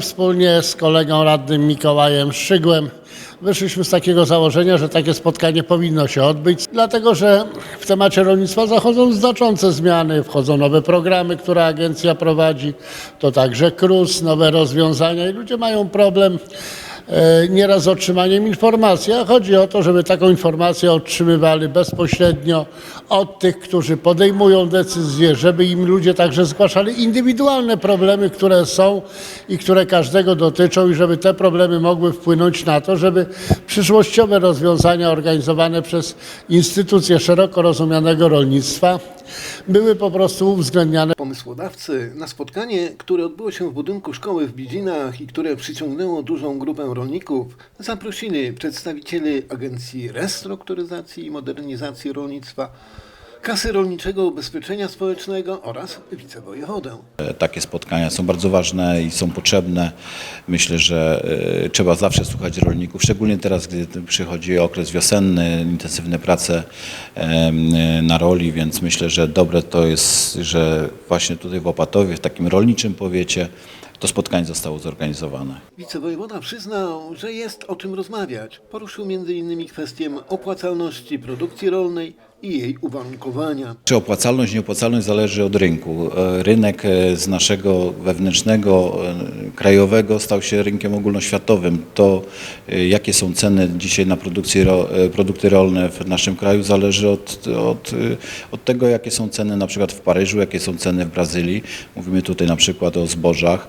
Wspólnie z kolegą radnym Mikołajem Szczygłem wyszliśmy z takiego założenia, że takie spotkanie powinno się odbyć, dlatego że w temacie rolnictwa zachodzą znaczące zmiany, wchodzą nowe programy, które agencja prowadzi, to także KRUS, nowe rozwiązania i ludzie mają problem nieraz z otrzymaniem informacji, a chodzi o to, żeby taką informację otrzymywali bezpośrednio od tych, którzy podejmują decyzje, żeby im ludzie także zgłaszali indywidualne problemy, które są i które każdego dotyczą i żeby te problemy mogły wpłynąć na to, żeby przyszłościowe rozwiązania organizowane przez instytucje szeroko rozumianego rolnictwa były po prostu uwzględniane. Pomysłodawcy na spotkanie, które odbyło się w budynku szkoły w Bidzinach i które przyciągnęło dużą grupę rolników, zaprosili przedstawicieli Agencji Restrukturyzacji i Modernizacji Rolnictwa, Kasy Rolniczego Ubezpieczenia Społecznego oraz wicewojewodę. Takie spotkania są bardzo ważne i są potrzebne. Myślę, że e, trzeba zawsze słuchać rolników, szczególnie teraz, gdy przychodzi okres wiosenny, intensywne prace em, na roli, więc myślę, że dobre to jest, że właśnie tutaj w Opatowie, w takim rolniczym powiecie, to spotkanie zostało zorganizowane. Wicewojewoda przyznał, że jest o czym rozmawiać. Poruszył m.in. kwestię opłacalności produkcji rolnej i jej uwarunkowania. Czy opłacalność, nieopłacalność zależy od rynku. E, Rynek e, z naszego wewnętrznego, e, krajowego stał się rynkiem ogólnoświatowym. To, jakie są ceny dzisiaj na produkcję, ro- produkty rolne w naszym kraju, zależy od, od, od tego, jakie są ceny na przykład w Paryżu, jakie są ceny w Brazylii. Mówimy tutaj na przykład o zbożach.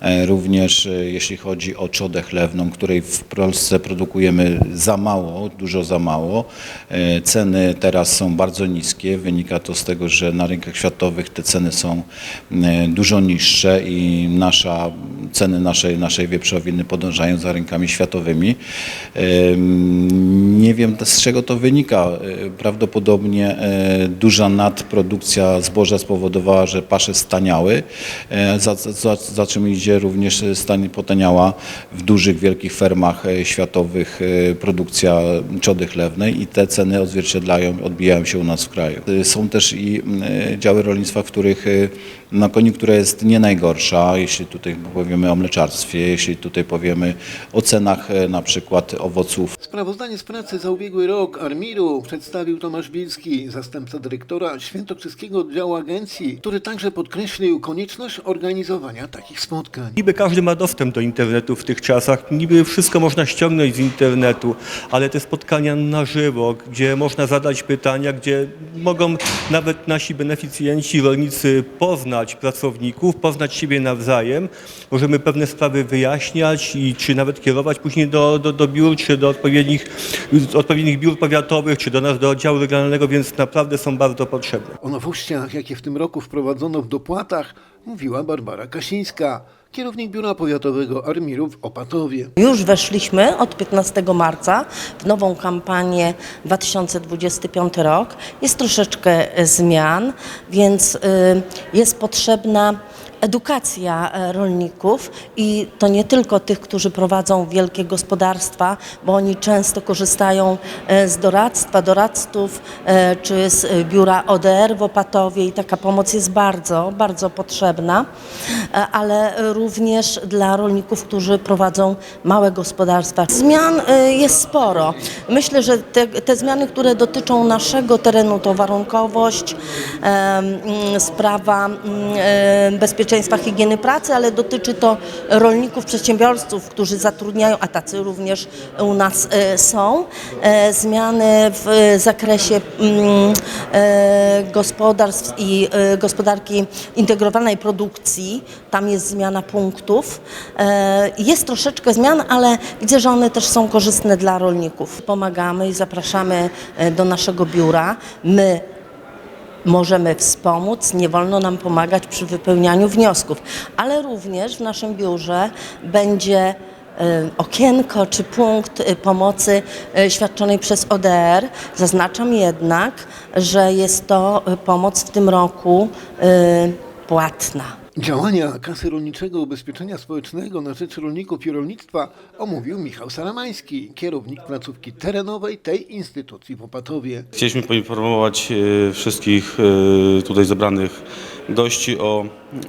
E, Również e, jeśli chodzi o trzodę chlewną, której w Polsce produkujemy za mało, dużo za mało. E, Ceny teraz są bardzo niskie. Wynika to z tego, że na rynkach światowych te ceny są dużo niższe i nasza, ceny naszej, naszej wieprzowiny podążają za rynkami światowymi. Nie wiem z czego to wynika. Prawdopodobnie duża nadprodukcja zboża spowodowała, że pasze staniały, za, za, za czym idzie również stanie potaniała w dużych, wielkich fermach e, światowych e, produkcja trzody chlewnej i te ceny odzwierciedlają, odbijają się u nas w kraju. E, Są też i e, działy rolnictwa, w których e, no, koniunktura jest nie najgorsza, jeśli tutaj powiemy o mleczarstwie, jeśli tutaj powiemy o cenach e, na przykład owoców Sprawozdanie z pracy za ubiegły rok Armiru przedstawił Tomasz Bilski, zastępca dyrektora Świętokrzyskiego Oddziału Agencji, który także podkreślił konieczność organizowania takich spotkań. Niby każdy ma dostęp do internetu w tych czasach, niby wszystko można ściągnąć z internetu, ale te spotkania na żywo, gdzie można zadać pytania, gdzie mogą nawet nasi beneficjenci, rolnicy poznać pracowników, poznać siebie nawzajem. Możemy pewne sprawy wyjaśniać i czy nawet kierować później do, do, do biur, czy do odpowiednich, odpowiednich biur powiatowych, czy do nas, do oddziału regionalnego, więc naprawdę są bardzo potrzebne. O nowościach, jakie w tym roku wprowadzono w dopłatach, mówiła Barbara Kasińska, kierownik biura powiatowego Armiru w Opatowie. Już weszliśmy od 15 marca w nową kampanię 2025 rok. Jest troszeczkę e, zmian, więc y, jest potrzebna edukacja e, rolników i to nie tylko tych, którzy prowadzą wielkie gospodarstwa, bo oni często korzystają e, z doradztwa, doradców e, czy z e, biura ODR w Opatowie i taka pomoc jest bardzo, bardzo potrzebna, e, ale również dla rolników, którzy prowadzą małe gospodarstwa. Zmian e, jest sporo. Myślę, że te, te zmiany, które dotyczą naszego terenu, to warunkowość, mm, sprawa mm, e, bezpieczeństwa higieny pracy, ale dotyczy to rolników, przedsiębiorców, którzy zatrudniają, a tacy również u nas e, są. E, Zmiany w zakresie mm, e, gospodarstw i gospodarki integrowanej produkcji. Tam jest zmiana punktów. E, Jest troszeczkę zmian, ale widzę, że one też są korzystne dla rolników. Pomagamy i zapraszamy e, do naszego biura. My możemy wspomóc, nie wolno nam pomagać przy wypełnianiu wniosków, ale również w naszym biurze będzie e, okienko czy punkt pomocy świadczonej przez ODR. Zaznaczam jednak, że jest to pomoc w tym roku płatna. Działania Kasy Rolniczego Ubezpieczenia Społecznego na rzecz rolników i rolnictwa omówił Michał Saramański, kierownik placówki terenowej tej instytucji w Opatowie. Chcieliśmy poinformować e, wszystkich e, tutaj zebranych gości o e,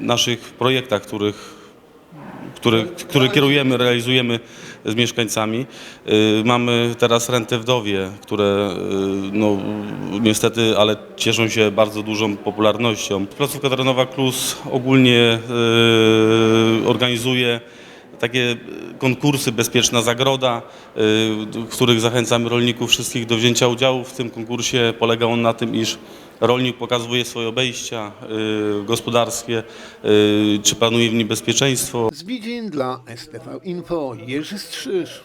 naszych projektach, których który, który kierujemy, realizujemy z mieszkańcami. Y, Mamy teraz rentę wdowie, które y, no, niestety, ale cieszą się bardzo dużą popularnością. Placówka terenowa KLUS ogólnie y, organizuje takie konkursy Bezpieczna Zagroda, y, w których zachęcamy rolników wszystkich do wzięcia udziału w tym konkursie. Polega on na tym, iż rolnik pokazuje swoje obejścia y, gospodarskie, czy panuje w nim bezpieczeństwo. Z Widzin dla STV Info Jerzy Strzyż.